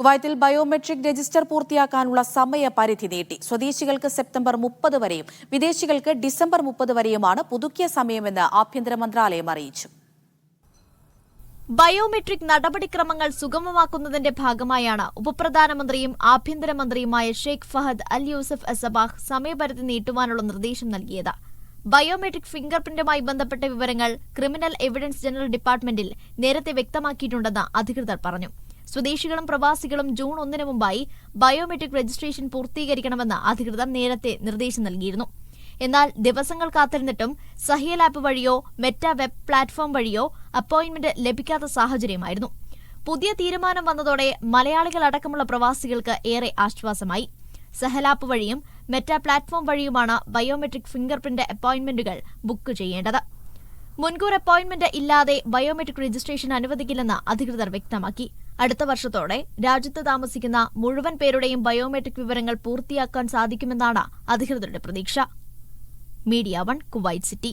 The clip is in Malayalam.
കുവൈത്തിൽ ബയോമെട്രിക് രജിസ്റ്റർ പൂർത്തിയാക്കാനുള്ള സമയപരിധി നീട്ടി. സ്വദേശികൾക്ക് സെപ്റ്റംബർ മുപ്പത് വരെയും വിദേശികൾക്ക് ഡിസംബർ മുപ്പത് വരെയുമാണ് പുതുക്കിയ സമയമെന്ന് ആഭ്യന്തര മന്ത്രാലയം അറിയിച്ചു. ബയോമെട്രിക് നടപടിക്രമങ്ങൾ സുഗമമാക്കുന്നതിന്റെ ഭാഗമായാണ് ഉപപ്രധാനമന്ത്രിയും ആഭ്യന്തരമന്ത്രിയുമായ Sheikh Fahad al Yousef Assabah സമയപരിധി നീട്ടുവാനുള്ള നിർദ്ദേശം നൽകിയത്. ബയോമെട്രിക് ഫിംഗർ പ്രിന്റുമായി ബന്ധപ്പെട്ട വിവരങ്ങൾ ക്രിമിനൽ എവിഡൻസ് ജനറൽ ഡിപ്പാർട്ട്മെന്റിൽ നേരത്തെ വ്യക്തമാക്കിയിട്ടുണ്ടെന്ന് അധികൃതർ പറഞ്ഞു. സ്വദേശികളും പ്രവാസികളും ജൂൺ ഒന്നിന് മുമ്പായി ബയോമെട്രിക് രജിസ്ട്രേഷൻ പൂർത്തീകരിക്കണമെന്ന് അധികൃതർ നേരത്തെ നിർദ്ദേശം നൽകിയിരുന്നു. എന്നാൽ ദിവസങ്ങൾ കാത്തിരുന്നിട്ടും സഹിയൽ ആപ്പ് വഴിയോ മെറ്റ വെബ് പ്ലാറ്റ്ഫോം വഴിയോ അപ്പോയിന്റ്മെന്റ് ലഭിക്കാത്ത സാഹചര്യമായിരുന്നു. പുതിയ തീരുമാനം വന്നതോടെ മലയാളികൾ അടക്കമുള്ള പ്രവാസികൾക്ക് ഏറെ ആശ്വാസമായി. സഹലാപ്പ് വഴിയും മെറ്റ പ്ലാറ്റ്ഫോം വഴിയുമാണ് ബയോമെട്രിക് ഫിംഗർ പ്രിന്റ് അപ്പോയിന്റ്മെന്റുകൾ ബുക്ക് ചെയ്യേണ്ടത്. മുൻകൂർ അപ്പോയിന്റ്മെന്റ് ഇല്ലാതെ ബയോമെട്രിക് രജിസ്ട്രേഷൻ അനുവദിക്കില്ലെന്ന് അധികൃതർ വ്യക്തമാക്കി. അടുത്ത വർഷത്തോടെ രാജ്യത്ത് താമസിക്കുന്ന മുഴുവൻ പേരുടെയും ബയോമെട്രിക് വിവരങ്ങൾ പൂർത്തിയാക്കാൻ സാധിക്കുമെന്നാണ് അധികൃതരുടെ പ്രതീക്ഷ. Media one Kuwait city.